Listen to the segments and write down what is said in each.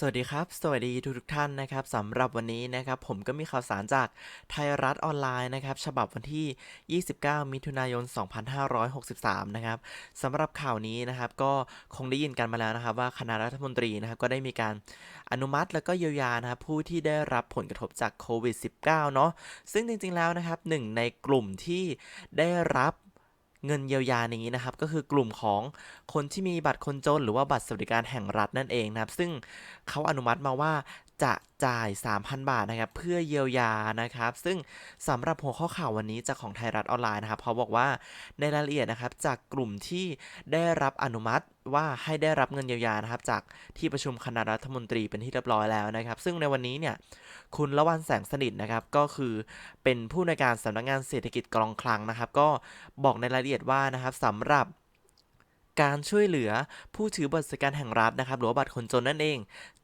สวัสดีครับ สวัสดีทุกทุกท่านนะครับสำหรับวันนี้นะครับผมก็มีข่าวสารจากไทยรัฐออนไลน์นะครับฉบับวันที่ 29 มิถุนายน 2563 นะครับสำหรับข่าวนี้นะครับก็คงได้ยินกันมาแล้วนะครับ ว่าคณะรัฐมนตรีนะครับก็ได้มีการอนุมัติแล้วก็เยียวยานะครับผู้ที่ได้รับผลกระทบจากโควิด -19 เนาะซึ่งจริงๆแล้วนะครับหนึ่งในกลุ่มที่ได้รับ เงินเยียวยานี้นะครับก็คือกลุ่มของคนที่มีบัตรคนจน หรือว่าบัตรสวัสดิการแห่งรัฐนั่นเองนะครับ ซึ่งเขาอนุมัติมาว่าจะจ่าย 3,000 บาทนะครับ เพื่อเยียวยานะครับ ซึ่งสำหรับหัวข้อข่าววันนี้จากของไทยรัฐออนไลน์นะครับเขาบอกว่าในรายละเอียดนะครับจากกลุ่มที่ได้รับอนุมัติ ว่าให้ได้รับเงินเยียวยานะครับจากที่ประชุมคณะรัฐมนตรีเป็นที่เรียบร้อยแล้วนะครับ ซึ่งในวันนี้เนี่ยคุณละวันแสงสนิทนะครับก็คือเป็นผู้ในการสำนักงานเศรษฐกิจกองคลังนะครับ ก็บอกในรายละเอียดว่านะครับสำหรับการช่วยเหลือผู้ถือบัตรสวัสดิการแห่งรัฐนะครับ หรือบัตรคนจนนั่นเอง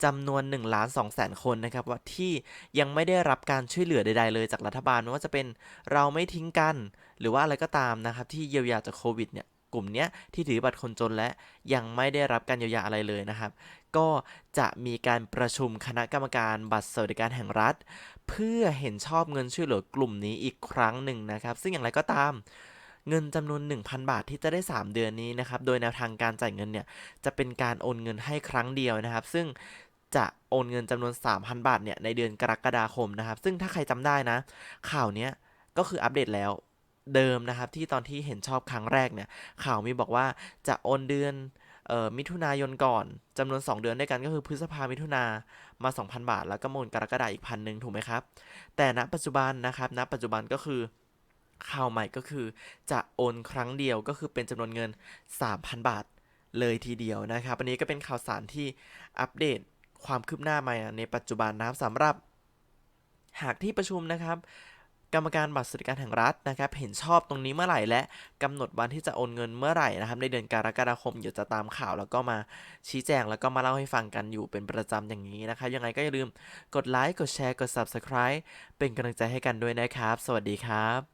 จำนวน1ล้าน2แสนคนนะครับว่าที่ยังไม่ได้รับการช่วยเหลือใด ๆ เลยจากรัฐบาลไม่ว่าจะเป็นเราไม่ทิ้งกัน หรือว่าอะไรก็ตามนะครับ ที่เยียวยาจากโควิดเนี่ย กลุ่มเนี้ยที่ถือบัตรคนจนและยังไม่ได้รับการเยียวยาอะไรเลยนะครับ ก็จะมีการประชุมคณะกรรมการบัตรสวัสดิการแห่งรัฐ เพื่อเห็นชอบเงินช่วยเหลือกลุ่มนี้อีกครั้งหนึ่งนะครับ ซึ่งอย่างไรก็ตามเงินจำนวน 1,000 บาทที่จะได้ 3 เดือนนี้นะครับ โดยแนวทางการจ่ายเงินเนี่ยจะเป็นการโอนเงินให้ครั้งเดียวนะครับ ซึ่งจะโอนเงินจำนวน 3,000 บาทเนี่ยในเดือนกรกฎาคมนะครับ ซึ่งถ้าใครจำได้นะ ข่าวเนี้ยก็คืออัปเดตแล้ว เดิมนะครับ ที่ตอนที่เห็นชอบครั้งแรกเนี่ย ข่าวมีบอกว่าจะโอนเดือนออมิถุนายนก่อนจำนวน 2 เดือนด้วยกันก็คือพฤษภามิถุนามา 2,000 บาท แล้วก็โอนกรกฎาอีกพันหนึ่งถูกไหมครับ แต่ณปัจจุบันนะครับณปัจจุบันก็คือข่าวใหม่ก็คือจะโอนครั้งเดียวก็คือเป็นจำนวนเงิน 3,000 บาทเลยทีเดียวนะครับอันนี้ก็เป็นข่าวสารที่อัปเดตความคืบหน้ามาในปัจจุบันนะครับสำหรับหากที่ประชุมนะครับ กรรมการบัตรสวัสดิการแห่งรัฐนะครับ เห็นชอบตรงนี้เมื่อไหร่และกำหนดวันที่จะโอนเงินเมื่อไหร่นะครับ ในเดือนกรกฎาคมเดี๋ยวจะตามข่าวแล้วก็มาชี้แจงแล้วก็มาเล่าให้ฟังกันอยู่เป็นประจำอย่างนี้นะครับยังไงก็อย่าลืมกดไลค์กดแชร์กด Subscribe เป็นกำลังใจให้กันด้วยนะครับ สวัสดีครับ